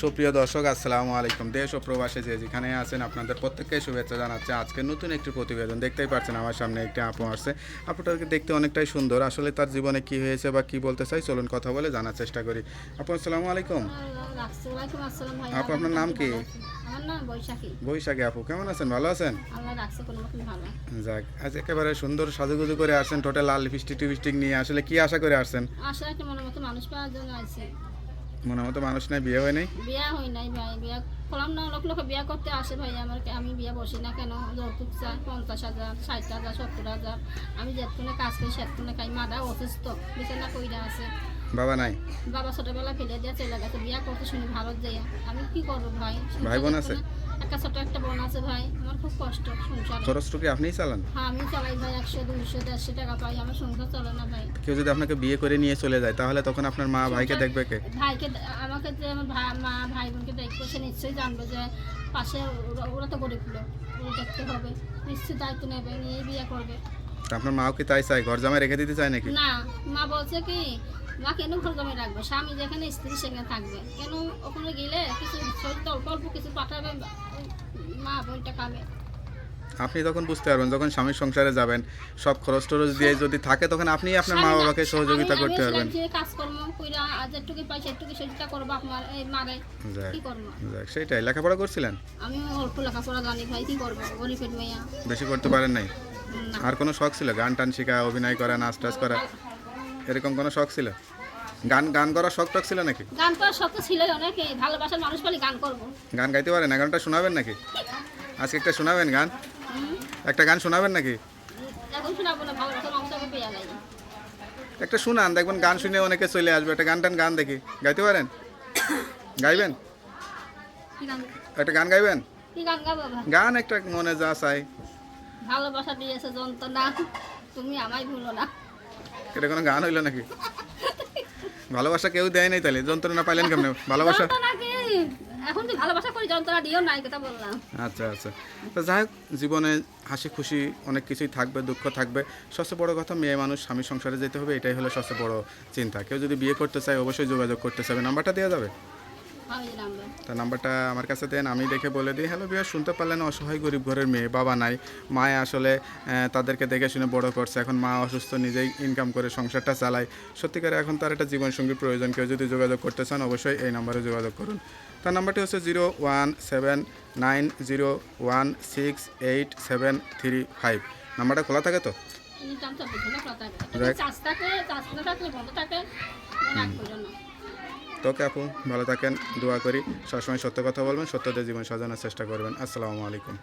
সুপ্রিয় দর্শক আসসালামু আলাইকুম। দেশ ও প্রবাসে যে যেখানে আছেন আপনাদের প্রত্যেককে শুভেচ্ছা জানাচ্ছে। আজকে নতুন একটি প্রতিবেদন দেখতেই পাচ্ছেন আমার সামনে একটি আপু আসছে। আপুটাকে দেখতে অনেকটাই সুন্দর। আসলে তার জীবনে কি হয়েছে বা কি বলতে চাই চলুন কথা বলে জানার চেষ্টা করি। আপু আসসালামু আলাইকুম। আপু, আপনার নাম কি? বৈশাখী। আপু কেমন আছেন? ভালো আছেন? যাক আজ একেবারে সুন্দর সাজুগুজু করে আসছেন। টোটাল লাল লিপস্টিক টিপস্টিক নিয়ে আসলে কি আশা করে আসছেন? আসলে একটা মনের মতো মানুষ পাওয়ার জন্য মনে মতো মানুষ নাই বিয়ে হয় নাই। বিয়া হয় নাই ভাই বিয়া করলাম না লোক লোক বিয়া করতে আসে ভাই আমার আমি বিয়া বসি না কেন? যৌতুক চাই পঞ্চাশ হাজার ষাট হাজার সত্তর হাজার। আমি যেতক্ষণে কাজ করি সেতক্ষণে খাই। মাদা অসুস্থ বিছানা কইরা আছে। বাবা নাই। বাবা ছোটবেলা ফেলে দিয়ে চলে গেছে। বিয়া করতে শুনি ভালো যায় আমি কি করব ভাই? ভাই বোন আছে? একটা ছোট একটা বোন আছে ভাই। আমার খুব কষ্ট সংসার। খরচ টুকি আপনিই চালান? হ্যাঁ আমি চালাই ভাই একশো দুইশো দেড়শো টাকা পাই। আমার সংসার চলে না ভাই। কেউ যদি আপনাকে বিয়ে করে নিয়ে চলে যায় তাহলে তখন আপনার মা ভাইকে দেখবে কে? ভাইকে আমাকে যে আমার ভাই মা ভাই বোনকে দেখবে সে নিশ্চয়ই জানবে যে পাশে ওরা- তো গরিব লোক। দেখতে হবে। নিশ্চয়ই দায়িত্ব নেবে নিয়ে বিয়ে করবে। আপনার মাও কি তাই চায়? ঘর জামাই রেখে দিতে চায় নাকি? না মা বলছে কি মা কেন ঘর জমে রাখবে স্বামী যেখানে স্ত্রী সেখানে থাকবে। কেন ওখানে গেলে কিছু অল্প অল্প কিছু পাঠাবে মা বোনটা খাবে। আপনি তখন বুঝতে পারবেন যখন স্বামীর সংসারে যাবেন সব খরচ টরচ দিয়ে যদি থাকে তখন আপনি আপনার মা বাবাকে সহযোগিতা করতে পারবেন। কাজকর্ম কইরা আজ পাই করব আপনার এই মারে কি করব? যাক সেটাই। লেখাপড়া করছিলেন? আমি অল্প লেখাপড়া জানি ভাই কি করব? গরিবের মেয়া। বেশি করতে পারেন নাই? আর কোনো শখ ছিল? গান টান শেখা অভিনয় করা নাচ টাচ করা? এরকম কোনো শখ ছিল? গান গান করার শখ টক ছিল নাকি? গান করার শখ তো ছিলই অনেক ভালোবাসার মানুষ বলে গান করব। গান গাইতে পারেন না গানটা শোনাবেন নাকি? আজকে একটা শোনাবেন গান? একটা গান শোনাবেন নাকি? একটা শুনান দেখবেন গান শুনে অনেকে চলে আসবে একটা গান টান গান দেখি। গাইতে পারেন? গাইবেন? একটা গান গাইবেন? গান একটা মনে যা চাই। ভালোবাসা দিয়েছে যন্ত্রণা তুমি আমায় ভুলো না। এটা কোনো গান হইল নাকি? ভালোবাসা কেউ দেয় নাই তাহলে যন্ত্রণা পাইলেন কেমনে? ভালোবাসা এখন যে ভালোবাসা করি যন্ত্রণা দিও নাই কথা বললাম। আচ্ছা আচ্ছা। তো যাই হোক জীবনে হাসি খুশি অনেক কিছুই থাকবে দুঃখ থাকবে। সবচেয়ে বড় কথা মেয়ে মানুষ স্বামী সংসারে যেতে হবে এটাই হলো সবচেয়ে বড় চিন্তা। কেউ যদি বিয়ে করতে চায় অবশ্যই যোগাযোগ করতে চাবে নাম্বারটা দেওয়া যাবে? তা নাম্বারটা আমার কাছে দেন আমি দেখে বলে দিই। হ্যালো বিয়া শুনতে পারলেন অসহায় গরিব ঘরের মেয়ে বাবা নাই। মায়ে আসলে তাদেরকে দেখে শুনে বড় করছে। এখন মা অসুস্থ নিজেই ইনকাম করে সংসারটা চালায়। সত্যিকারে এখন তার একটা জীবনসঙ্গী প্রয়োজন। কেউ যদি যোগাযোগ করতে চান অবশ্যই এই নাম্বারে যোগাযোগ করুন। তার নাম্বারটি হচ্ছে zero one seven nine zero one six eight seven three five নাম্বারটা খোলা থাকে তো? খোলা থাকে. থাকে বন্ধ থাকে। তোকে আপু, ভালো থাকেন, দোয়া করি। সবসময় সত্য কথা বলবেন, সত্যদের জীবন সাজানোর চেষ্টা করবেন। আসসালামু আলাইকুম।